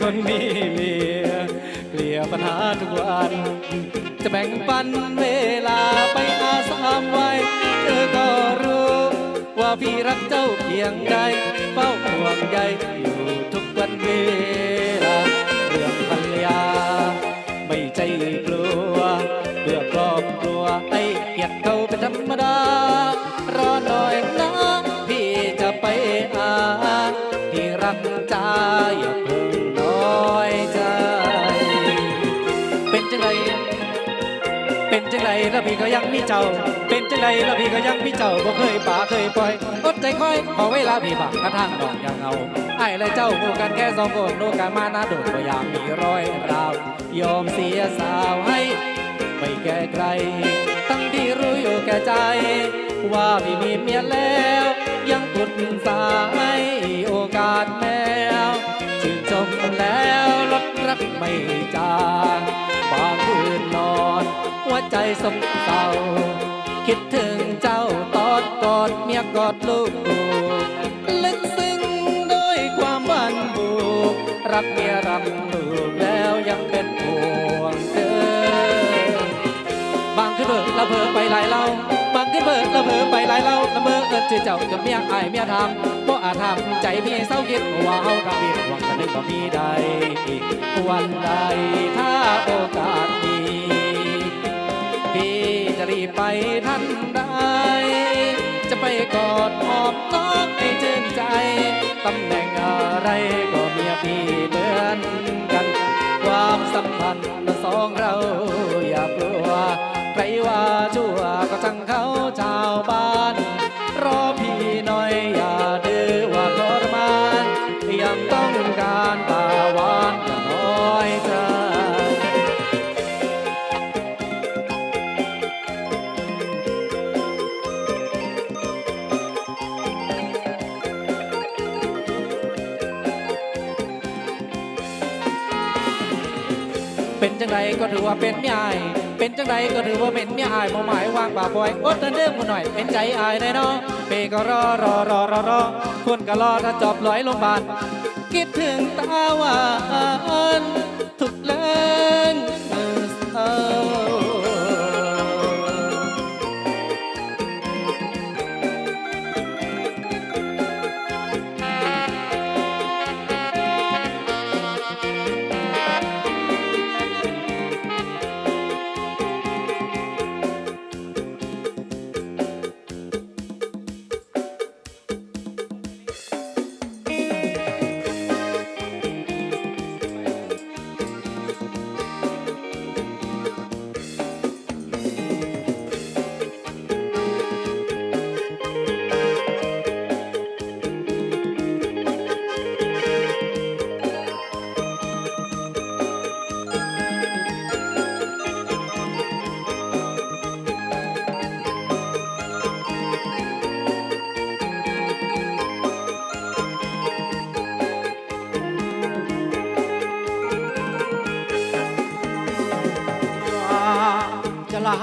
คนมีเมียเกลี่ยปัญหาทุกวัน จะแบ่งปันเวลาไปอาสามไว้เธอก็รู้ ว่าพี่รักเจ้าเพียงใดเฝ้าห่วงใยอยู่ทุกวันเวลาเรื่องภรรยา ไม่ใจกลัวเพื่อครอบครัว เป็นจังไรแล้วพี่ก็ยังมีเจ้า เป็นจังไรแล้วพี่ก็ยังมีเจ้าบ่เคยป่าเคยปล่อยอดใจคอยขอเวลาพี่บักกระทั่งดอกย่างเงาไอ้และเจ้าคู่กันแค่สองคนดูกันมาหน้าโดดก็อยากมีรอยราวยอมเสียสาวให้ไม่แก่ใครตั้งที่รู้อยู่แก่ใจ ว่าพี่มีเมียแล้ว ยังกุดสาให้โอกาสแมวชื่นชมแล้ว ใจสมเศร้า คิดถึงเจ้าตอดกอดเมียกอดลูกลึกซึ้งด้วยความบันบุกรักเมียรักลูกแล้วยังเป็นห่วงเธอบางขึ้นเบิกละเพอไปหลายเล่าบางขึ้นเบิกละเพอไปหลายเล่าละเมอเอินชื่อเจ้าจนเมียอายเมียทำบ่อาจทำใจพี่เศร้าคิดว่าเฮาทำผิดหวังกันนึกบ่มีใดวันใดถ้าโอกาสมี พี่จะรีบไปทันใดจะไปกอดหอบน้องให้ชื่นใจ ตำแหน่งอะไรก็เมียพี่เหมือนกัน ความสัมพันธ์สองเรา เป็นจังไดก็ถือว่าเป็นเมียอาย เป็นจังไดก็ถือว่าเป็นเมียอายบ่หมายวางป่าบอยอดเดินเดิมคนหน่อยเป็นใจอายแน่เนอนเปก็รอรอรอรอรอคนก็รอถ้าจอบลอยลงบานคิดถึงตาหวาน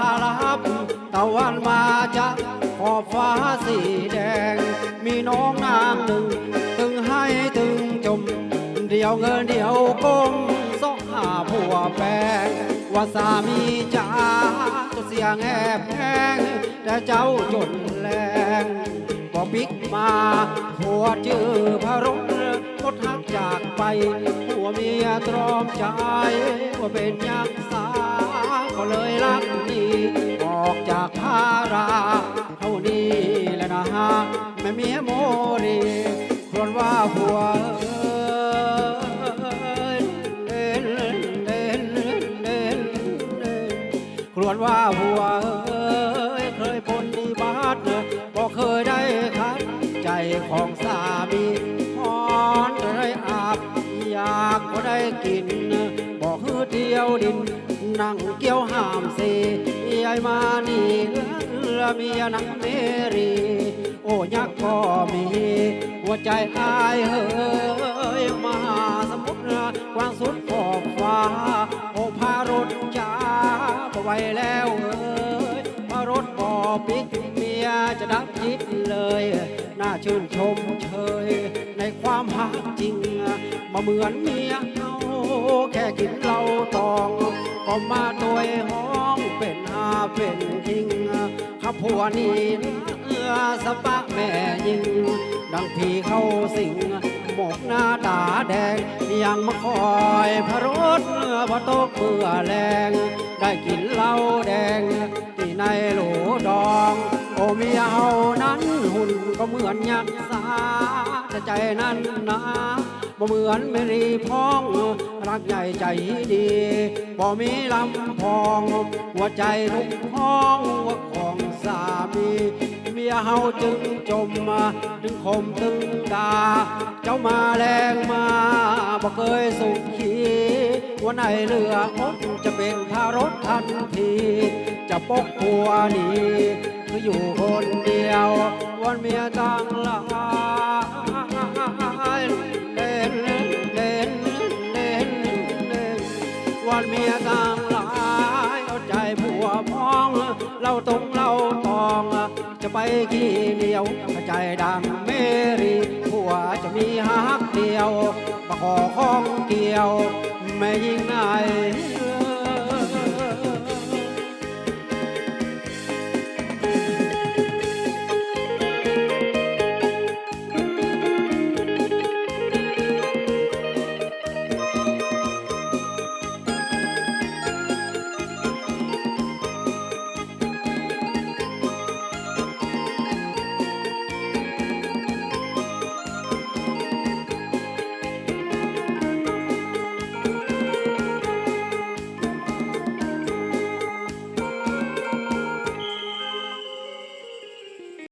ลาลับตะวันมาจากขอบฟ้าสีแดง มีน้องนางหนึ่ง ตึงให้ตึงจม เดียวเงินเดียวก้มซอกหาผัวแปงว่าสามีจ้าจะเสียงแอบแพงแต่เจ้าจนแรงก็บิ๊กมาผัวจื้อพระรถรถหักจากไปผัวเมียตรอมใจว่าเป็นยังสา ก็เลยรักดีออกจากภาราเท่านี้แหละนะฮะแม่เมียโมรีควรว่าผัวเอ้ยเด่นเด่นเด่นเด่นเด่นครวญว่าผัวเอ้ยเคยปนดีบาทบอกเคยได้คัดใจของสามีหอนได้อาบอยากก็ได้กินบอกฮือเดียวดิน นั่งเกี่ยวหามสียายมานี่ละเมียนังเมรี โอ้ยักษ์ก็มี หัวใจอายเฮ้ยมหาสมุทรกว้างสุดขอบฟ้า โอ้พารถจ้าบไหวแล้วเอ้ยพารถบ่ปิกเมียจะดับจิตเลย น่าชื่นชมเชย ในความหักจริงมาเหมือนเมียเอา แค่กินเหล้าตอง ก็มาตัวห้องเป็นอาเป็นคิงข้าผัวนีนเอื้อสะปะแม่ยิง ดังพี่เข้าสิงหมกหน้าตาแดง ยังมาคอยพระรถเมื่อพอตกเมื่อแรง ได้กินเหล้าแดง ที่ในโหลดอง โอเมียเฮานั้นหุ่นก็เหมือนยักษ์สาแต่ใจนั้นนะ บ่เหมือนเมรีพ้อง รักใหญ่ใจดีบ่มีลำพอง หัวใจทุกพ้องว่าของสามีเมียเฮาจึงจมมาถึงคมถึงดา เจ้ามาแรงมาบ่เคยสุขีวันไหนเรืออดจะเป็นพารถทันที จะปกผัวหนีคืออยู่คนเดียว วันเมียต่างลา อนเมียต่างหลายเอาใจผัวพ้อง เราตรงเราตอง จะไปกี่เหนียวใจดังเมรีผัวจะมีฮักเดียวมาขอข้องเกี่ยว ไม่ยิ่งไหน